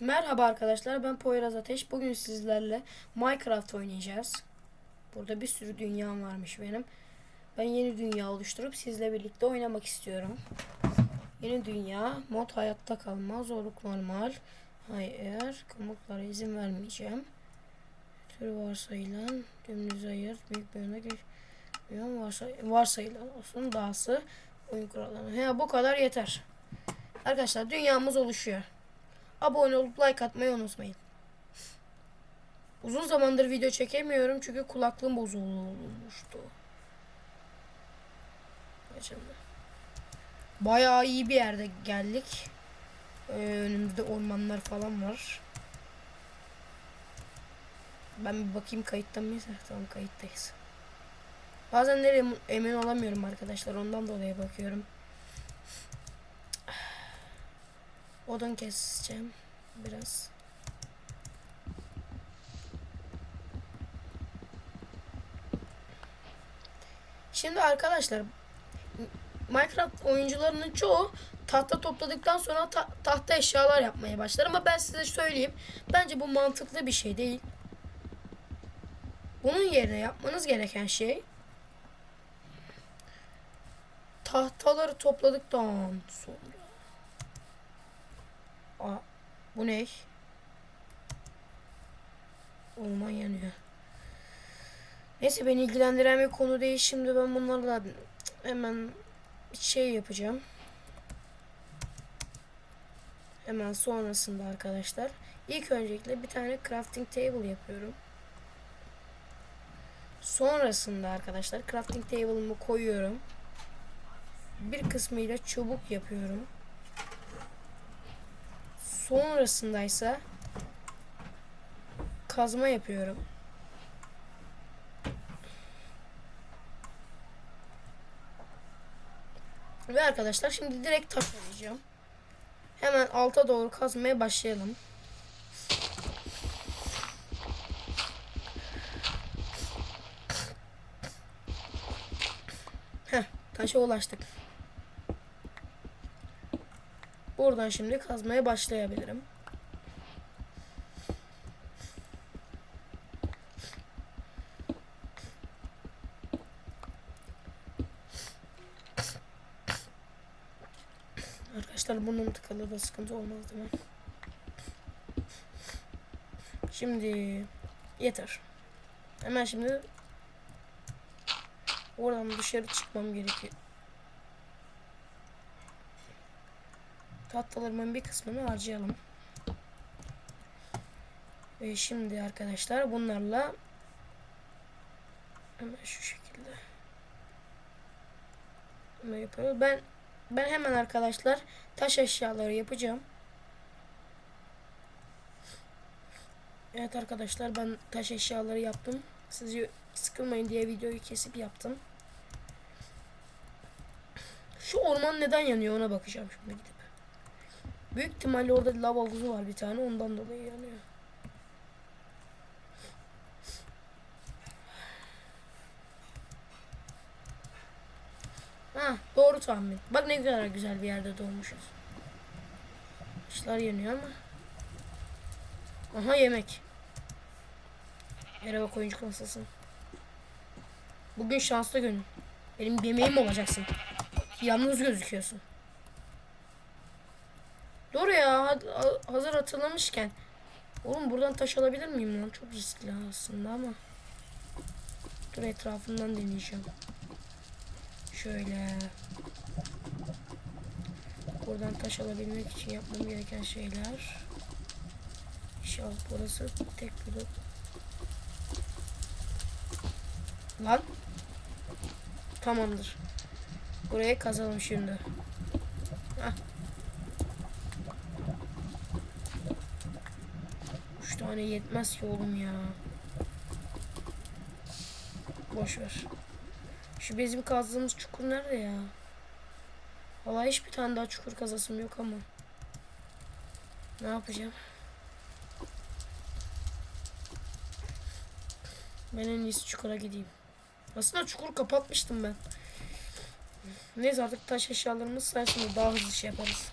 Merhaba arkadaşlar ben Poyraz Ateş. Bugün sizlerle Minecraft oynayacağız. Burada bir sürü dünyam varmış benim. Ben yeni dünya oluşturup sizle birlikte oynamak istiyorum. Yeni dünya, mod hayatta kalma, zorluk normal. Hayır, komutlara izin vermeyeceğim. Tür varsayılan, dümdüz ayır, büyük bir örnek varsay varsayılan olsun, dahası, oyun kuralları. Ya bu kadar yeter. Arkadaşlar dünyamız oluşuyor. Abone olup like atmayı unutmayın. Uzun zamandır video çekemiyorum çünkü kulaklığım bozulmuştu. Bayağı iyi bir yerde geldik. Ee, önümüzde ormanlar falan var. Ben bir bakayım kayıtta mıyız? Tamam kayıttayız. Bazen nereye emin olamıyorum arkadaşlar. Ondan dolayı bakıyorum. Odun keseceğim biraz. Şimdi arkadaşlar Minecraft oyuncularının çoğu tahta topladıktan sonra ta- tahta eşyalar yapmaya başlar ama ben size söyleyeyim bence bu mantıklı bir şey değil. Bunun yerine yapmanız gereken şey tahtaları topladıktan sonra Aa, bu ne? Orman yanıyor. Neyse beni ilgilendiren bir konu değil. Şimdi ben bunlarla hemen şey yapacağım. Hemen sonrasında arkadaşlar. İlk öncelikle bir tane crafting table yapıyorum. Sonrasında arkadaşlar crafting table'ımı koyuyorum. Bir kısmıyla çubuk yapıyorum. Sonrasındaysa kazma yapıyorum. Ve arkadaşlar şimdi direkt taş arayacağım. Hemen alta doğru kazmaya başlayalım. Heh, taşa ulaştık. Buradan şimdi kazmaya başlayabilirim. Arkadaşlar burnum tıkalı da sıkıntı olmaz değil mi? Şimdi yeter. Hemen şimdi oradan dışarı çıkmam gerekiyor. Tahtalarımın bir kısmını harcayalım. Ve şimdi arkadaşlar bunlarla hemen şu şekilde hemen yapıyoruz. Ben ben hemen arkadaşlar taş eşyaları yapacağım. Evet arkadaşlar ben taş eşyaları yaptım. Sizi sıkılmayın diye videoyu kesip yaptım. Şu orman neden yanıyor ona bakacağım şimdi gidip. Büyük ihtimalle orada lav var bir tane ondan dolayı yanıyor. Ha doğru tahmin. Bak ne kadar güzel bir yerde doğmuşuz. İşler yanıyor ama. Aha yemek. Merhaba oyuncu nasılsın? Bugün şanslı günün. Benim yemeğim olacaksın. Yalnız gözüküyorsun. Doğru ya ha- ha- hazır hatırlamışken. Oğlum buradan taş alabilir miyim lan? Çok riskli aslında ama. Dur etrafından deneyeceğim. Şöyle. Buradan taş alabilmek için yapmam gereken şeyler. İnşallah burası tek blok. Lan. Tamamdır. Buraya kazalım şimdi. Hah. Tane yetmez ki oğlum ya. Boş ver. Şu bizim kazdığımız çukur nerede ya? Vallahi hiçbir tane daha çukur kazasım yok ama. Ne yapacağım? Ben en iyisi çukura gideyim. Aslında çukur kapatmıştım ben. Neyse artık taş eşyalarımız sayesinde daha hızlı şey yaparız.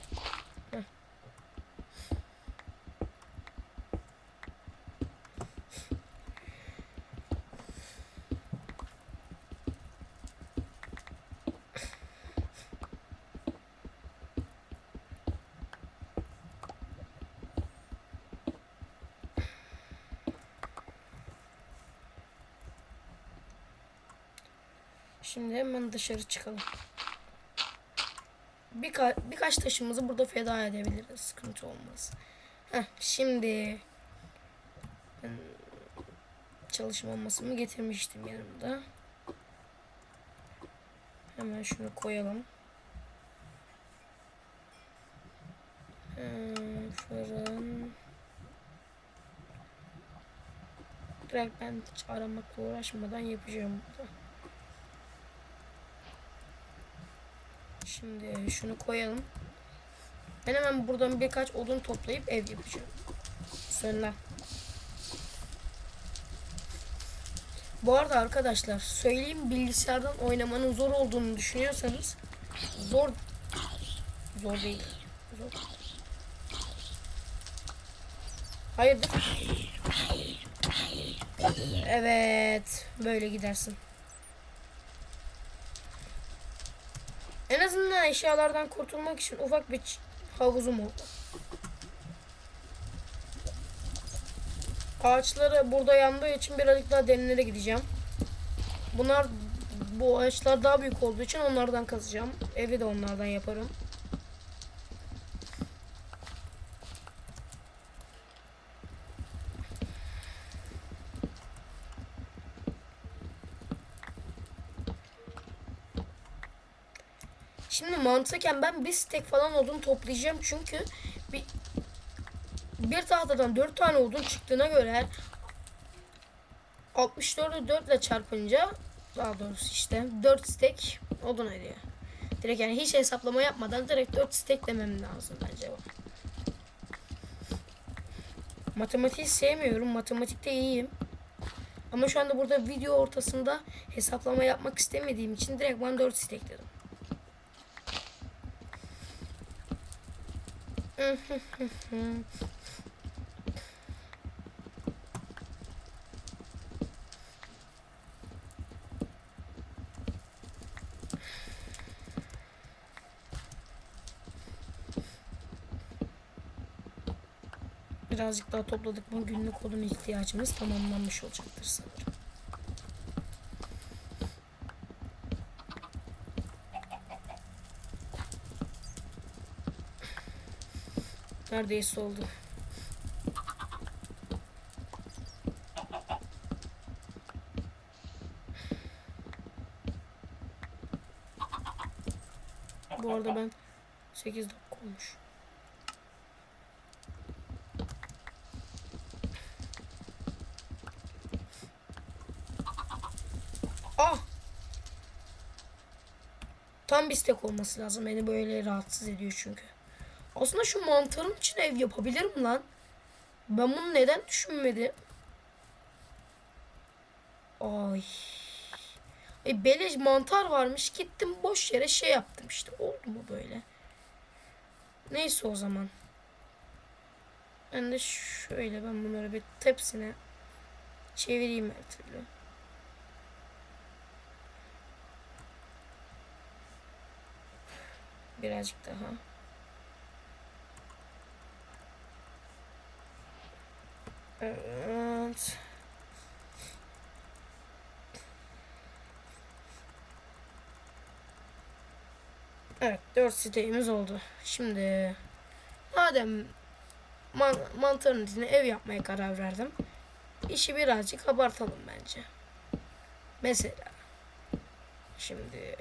Şimdi hemen dışarı çıkalım. Birka birkaç taşımızı burada feda edebiliriz. Sıkıntı olmaz. Heh, şimdi ben çalışma masamı getirmiştim yanımda. Hemen şunu koyalım. Ee, fırın. Direkt ben aramakla uğraşmadan yapacağım burada. Şimdi şunu koyalım. Ben hemen buradan birkaç odun toplayıp ev yapacağım. Söyle. Bu arada arkadaşlar söyleyeyim bilgisayardan oynamanın zor olduğunu düşünüyorsanız zor zor değil. Zor. Hayırdır? Evet, böyle gidersin. En azından eşyalardan kurtulmak için ufak bir havuzum oldu. Ağaçları burada yandığı için birazcık daha derinlere gideceğim. Bunlar bu ağaçlar daha büyük olduğu için onlardan kazacağım. Evi de onlardan yaparım. Şimdi mantıken ben bir stek falan odun toplayacağım çünkü bir bir tahtadan 4 tane odun çıktığına göre 64'ü 4 ile çarpınca daha doğrusu işte 4 stek odun ediyor. Direkt yani hiç hesaplama yapmadan direkt 4 stek demem lazım bence bu. Matematiği sevmiyorum. Matematikte iyiyim. Ama şu anda burada video ortasında hesaplama yapmak istemediğim için direkt ben 4 stek dedim. Birazcık daha topladık mı günlük odun ihtiyacımız tamamlanmış olacaktır sanırım. Neredeyse oldu. Bu arada ben 8 dakika olmuş. Ah! Tam bir stek olması lazım. Beni böyle rahatsız ediyor çünkü. Aslında şu mantarın için ev yapabilirim lan. Ben bunu neden düşünmedim? Ay. E beleş mantar varmış. Gittim boş yere şey yaptım işte. Oldu mu böyle? Neyse o zaman. Ben de şöyle ben bunları bir tepsine çevireyim her türlü. Birazcık daha. Evet. Evet, dört siteğimiz oldu. Şimdi madem man mantarın içine ev yapmaya karar verdim. İşi birazcık abartalım bence. Mesela şimdi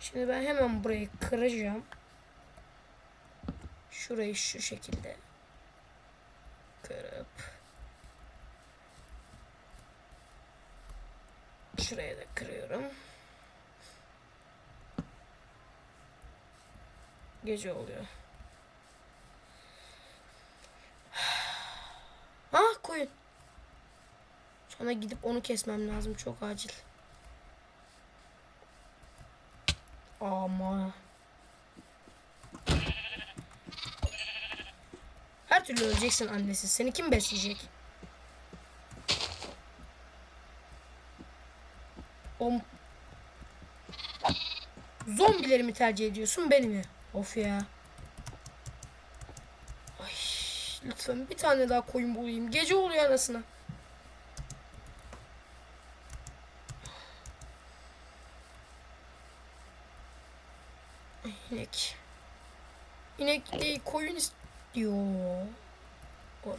Şimdi ben hemen burayı kıracağım. Şurayı şu şekilde kırıp şuraya da kırıyorum. Gece oluyor. Ah koyun. Sonra gidip onu kesmem lazım çok acil. Ama her türlü öleceksin annesi. Seni kim besleyecek? O Zombileri mi tercih ediyorsun beni mi? Of ya. Ay, lütfen bir tane daha koyun bulayım. Gece oluyor anasına. İnek. İnek değil koyun istiyor. Oğlum.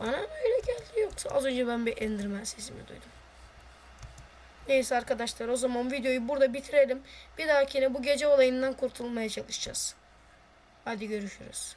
Bana mı öyle geldi yoksa az önce ben bir Enderman sesimi duydum. Neyse arkadaşlar o zaman videoyu burada bitirelim. Bir dahakine bu gece olayından kurtulmaya çalışacağız. Hadi görüşürüz.